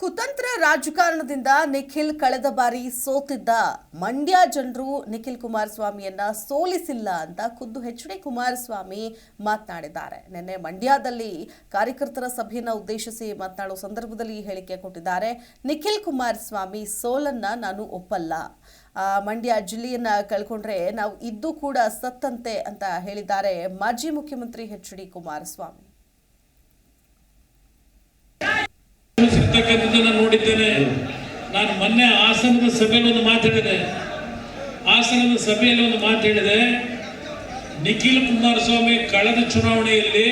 ಕುತಂತ್ರ ರಾಜಕಾರಣದಿಂದ ನಿಖಿಲ್ ಕಳೆದ ಬಾರಿ ಸೋತಿದ್ದ ಮಂಡ್ಯ ಜನರು ನಿಖಿಲ್ ಕುಮಾರಸ್ವಾಮಿಯನ್ನ ಸೋಲಿಸಿಲ್ಲ ಅಂತ ಖುದ್ದು ಎಚ್ ಡಿ ಕುಮಾರಸ್ವಾಮಿ ಮಾತನಾಡಿದ್ದಾರೆ. ನಿನ್ನೆ ಮಂಡ್ಯದಲ್ಲಿ ಕಾರ್ಯಕರ್ತರ ಸಭೆಯನ್ನು ಉದ್ದೇಶಿಸಿ ಮಾತನಾಡುವ ಸಂದರ್ಭದಲ್ಲಿ ಈ ಹೇಳಿಕೆ ಕೊಟ್ಟಿದ್ದಾರೆ. ನಿಖಿಲ್ ಕುಮಾರಸ್ವಾಮಿ ಸೋಲನ್ನ ನಾನು ಒಪ್ಪಲ್ಲ. ಮಂಡ್ಯ ಜಿಲ್ಲೆಯನ್ನ ಕಳ್ಕೊಂಡ್ರೆ ನಾವು ಇದ್ದು ಕೂಡ ಸತ್ತಂತೆ ಅಂತ ಹೇಳಿದ್ದಾರೆ ಮಾಜಿ ಮುಖ್ಯಮಂತ್ರಿ ಎಚ್ ಡಿ ಕುಮಾರಸ್ವಾಮಿ. ಸಿಗ್ತಕ್ಕಂಥದ್ದನ್ನು ನೋಡಿದ್ದೇನೆ. ನಾನು ಮೊನ್ನೆ ಹಾಸನದ ಸಭೆಯಲ್ಲಿ ಒಂದು ಮಾತಾಡಿದೆ ಹಾಸನದ ಸಭೆಯಲ್ಲಿ ಒಂದು ಮಾತಾಡಿದೆ ನಿಖಿಲ್ ಕುಮಾರಸ್ವಾಮಿ ಕಳೆದ ಚುನಾವಣೆಯಲ್ಲಿ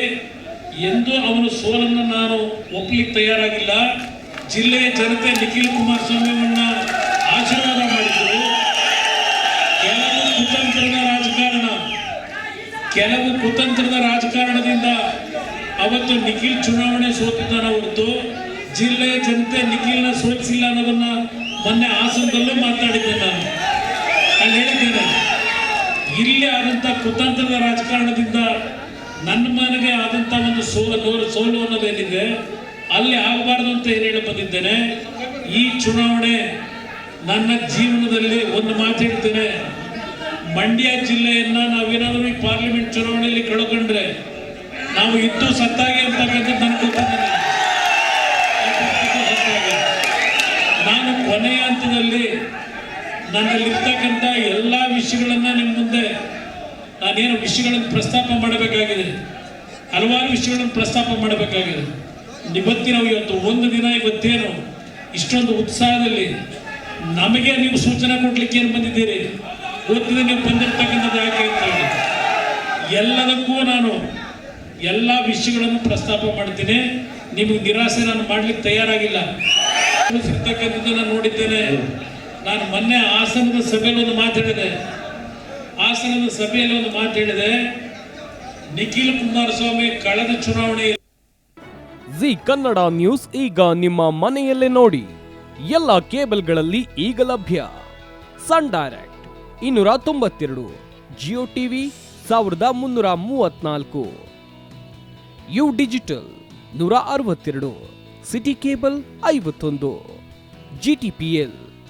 ಎಂದು ಅವನ ಸೋಲನ್ನು ನಾನು ಒಪ್ಪಲಿಕ್ಕೆ ತಯಾರಾಗಿಲ್ಲ. ಜಿಲ್ಲೆಯ ಜನತೆ ನಿಖಿಲ್ ಕುಮಾರಸ್ವಾಮಿಯನ್ನ ಆಶೀರ್ವಾದ ಮಾಡಿದ್ರು. ಕೆಲವು ಕುತಂತ್ರದ ರಾಜಕಾರಣ, ಕೆಲವು ಕುತಂತ್ರದ ರಾಜಕಾರಣದಿಂದ ಅವತ್ತು ನಿಖಿಲ್ ಚುನಾವಣೆ ಸೋತಿದ್ದಾನ ಹೊರತು ಜಿಲ್ಲೆಯ ಜನತೆ ನಿಖಿಲ್ನ ಸೋಲಿಸಿಲ್ಲ ಅನ್ನೋದನ್ನ ಮೊನ್ನೆ ಹಾಸನದಲ್ಲೂ ಮಾತಾಡಿದ್ದೆ ನಾನು. ಅಲ್ಲಿ ಹೇಳಿದ್ದೇನೆ, ಇಲ್ಲಿ ಆದಂಥ ಕುತಂತ್ರದ ರಾಜಕಾರಣದಿಂದ ನನ್ನ ಮನೆಗೆ ಆದಂಥ ಒಂದು ಸೋಲು ಸೋಲು ಅನ್ನೋದೇನಿದೆ, ಅಲ್ಲಿ ಆಗಬಾರ್ದು ಅಂತ ಏನು ಹೇಳಿ ಬಂದಿದ್ದೇನೆ, ಈ ಚುನಾವಣೆ ನನ್ನ ಜೀವನದಲ್ಲಿ ಒಂದು ಮಾತು ಹೇಳ್ತೇನೆ, ಮಂಡ್ಯ ಜಿಲ್ಲೆಯನ್ನ ನಾವೇನಾದರೂ ಈ ಪಾರ್ಲಿಮೆಂಟ್ ಚುನಾವಣೆಯಲ್ಲಿ ಕಳ್ಕೊಂಡ್ರೆ ನಾವು ಇದ್ದು ಸತ್ತಾಗೆ ನನ್ನಲ್ಲಿರ್ತಕ್ಕಂಥ ಎಲ್ಲ ವಿಷಯಗಳನ್ನು ನಿಮ್ಮ ಮುಂದೆ ನಾನೇನು ವಿಷಯಗಳನ್ನು ಪ್ರಸ್ತಾಪ ಮಾಡಬೇಕಾಗಿದೆ? ಹಲವಾರು ವಿಷಯಗಳನ್ನು ಪ್ರಸ್ತಾಪ ಮಾಡಬೇಕಾಗಿದೆ. ಇವತ್ತಿನ ಇವತ್ತು ಒಂದು ದಿನ ಇವತ್ತೇನು? ಇಷ್ಟೊಂದು ಉತ್ಸಾಹದಲ್ಲಿ ನಮಗೆ ನೀವು ಸೂಚನೆ ಕೊಡ್ಲಿಕ್ಕೆ ಏನು ಬಂದಿದ್ದೀರಿ? ಗೊತ್ತಿದೆ ನೀವು ಬಂದಿರ್ತಕ್ಕಂಥದ್ದು ಯಾಕೆ ಅಂತ ಎಲ್ಲದಕ್ಕೂ ನಾನು ಎಲ್ಲ ವಿಷಯಗಳನ್ನು ಪ್ರಸ್ತಾಪ ಮಾಡ್ತೀನಿ. ನಿಮಗೆ ನಿರಾಸೆ ನಾನು ಮಾಡ್ಲಿಕ್ಕೆ ತಯಾರಾಗಿಲ್ಲ. ಸಿಗ್ತಕ್ಕಂಥದ್ದನ್ನು ನೋಡಿದ್ದೇನೆ. ನಾನು ಮೊನ್ನೆ ಹಾಸನದ ಸಭೆಯಲ್ಲಿ ಒಂದು ಮಾತಾಡಿದೆ ಹಾಸನದ ಸಭೆಯಲ್ಲಿ ಒಂದು ಮಾತಾಡಿದೆ ನಿಖಿಲ್ ಕುಮಾರಸ್ವಾಮಿ ಕಳೆದ ಚುನಾವಣೆ ಜಿ ಕನ್ನಡ ನ್ಯೂಸ್ ಈಗ ನಿಮ್ಮ ಮನೆಯಲ್ಲೇ ನೋಡಿ. ಎಲ್ಲ ಕೇಬಲ್ಗಳಲ್ಲಿ ಈಗ ಲಭ್ಯ. ಸನ್ ಡೈರೆಕ್ಟ್ ಇನ್ನೂರ ತೊಂಬತ್ತೆರಡು, ಜಿಯೋ ಟಿವಿ ಸಾವಿರದ ಮುನ್ನೂರ ಮೂವತ್ನಾಲ್ಕು ಯು ಡಿಜಿಟಲ್ ನೂರ ಅರವತ್ತೆರಡು, ಸಿಟಿ ಕೇಬಲ್ ಐವತ್ತೊಂದು, ಜಿಟಿಪಿಎಲ್